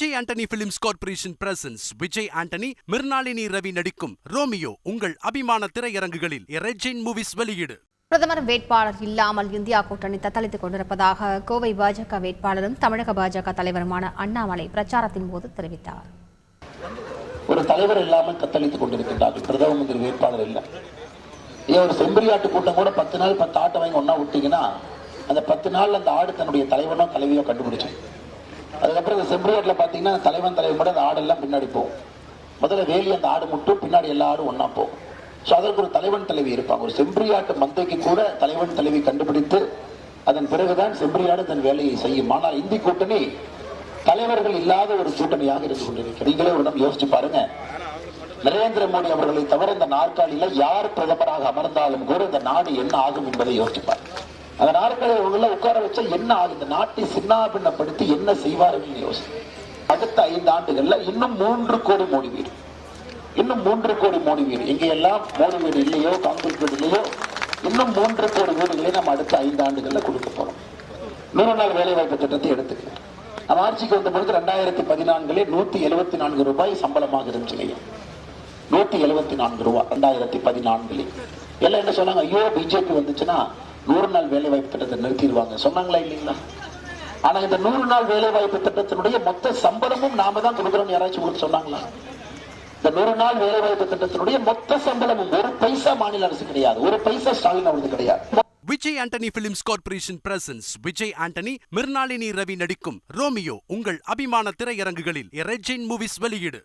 Vijay Antony films corporation presents Vijay Antony Mirnalini Ravi நடிக்கும் Romeo உங்கள் அபிமான திரையரங்குகளில் ரெஜின் மூவிஸ் வெளியீடு. பிரதமர் வேட்பாளர் இல்லாமல் இந்தியா கூட்டணி தத்தளித்துக் கொண்டிருப்பதாக கோவை பாஜக வேட்பாளரும் தமிழக பாஜக தலைவருமான அண்ணாமலை பிரச்சாரத்தின் போது தெரிவித்தார். ஒரு தலைவர் இல்லாமல் தத்தளித்துக் கொண்டிருக்கின்றார்கள். பிரதம மந்திரி வேட்பாளர் இல்லை. ஒரு செம்பரியாட்டு கூட்டம் கூட பத்து நாள் பத்து ஆட்டை வாங்கி ஒண்ணா விட்டீங்கன்னா அந்த பத்து நாள் அந்த ஆடு தன்னுடைய தலைவனோ தலைவியோ கண்டுபிடிச்சோம் அதுக்கப்புறம் இந்த செம்பரியாட்டில் பார்த்தீங்கன்னா தலைவன் தலைவன் மட்டும் அந்த ஆடெல்லாம் பின்னாடி போகும். முதல்ல வேலி அந்த ஆடு மட்டும் பின்னாடி எல்லா ஆடும் ஒண்ணா போகும். ஸோ அதற்கு ஒரு தலைவன் தலைவி இருப்பாங்க. ஒரு செம்பரியாட்டு மந்தைக்கு கூட தலைவன் தலைவி கண்டுபிடித்து அதன் பிறகுதான் செம்பரியாடு தன் வேலையை செய்யும். ஆனால் இந்தி கூட்டணி தலைவர்கள் இல்லாத ஒரு கூட்டணியாக இருந்து கொண்டிருக்கிறது. நீங்களே ஒரு இடம் யோசிச்சு பாருங்க. நரேந்திர மோடி அவர்களை தவிர இந்த நாற்காலியில யார் பிரதமராக அமர்ந்தாலும் கூட இந்த நாடு என்ன ஆகும் என்பதை யோசிச்சு பாருங்க. அந்த நாற்காலி உள்ள உட்கார வச்சா என்ன ஆகும் இந்த நாட்டை சின்னாபின்னப்படுத்தி என்ன செய்வார்கள் யோசிச்சு அடுத்த ஐந்து ஆண்டுகள்ல இன்னும் மூன்று கோடி மோடி வீடு. இன்னும் மூன்று கோடி மோடி வீடு. எங்கெல்லாம் மோடி வீடு இல்லையோ காங்கிரஸ் வீடு இல்லையோ இன்னும் மூன்று கோடி வீடுகளை நம்ம அடுத்த ஐந்து ஆண்டுகள்ல கொடுக்க போறோம். நூறு நாள் வேலை வாய்ப்பு திட்டத்தை எடுத்துக்கலாம் நம்ம ஆட்சிக்கு வந்த பொழுது ரெண்டாயிரத்தி பதினான்கிலே நூத்தி எழுபத்தி நான்கு ரூபாய் சம்பளமாக இருந்துச்சு நூத்தி எழுபத்தி நான்கு ரூபாய் ரெண்டாயிரத்தி பதினான்குல. எல்லாம் என்ன சொன்னாங்க? ஐயோ பிஜேபி வந்துச்சுன்னா நூறு நாள் வேலை வாய்ப்பு திட்டத்தை நிறுத்திடுவாங்க. சொன்னாங்களா இல்லைங்களா? ஆனா இந்த நூறு நாள் வேலை வாய்ப்பு திட்டத்தினுடைய மொத்த சம்பளமும் நாம தான் கொடுக்குறோம்னு யாராச்சும் உங்களுக்கு சொன்னாங்களா? இந்த நூறு நாள் வேலை வாய்ப்பு திட்டத்தினுடைய மொத்த சம்பளமும் ஒரு பைசா மாநில அரசு கிடையாது. ஒரு பைசா ஸ்டாலின் அவருக்கு கிடையாது. Vijay Antony films corporation presents Vijay Antony Mirnalini Ravi நடிக்கும் ரோமியோ உங்கள் அபிமான திரையரங்குகளில். ரெஜின் மூவிஸ் வெளியீடு.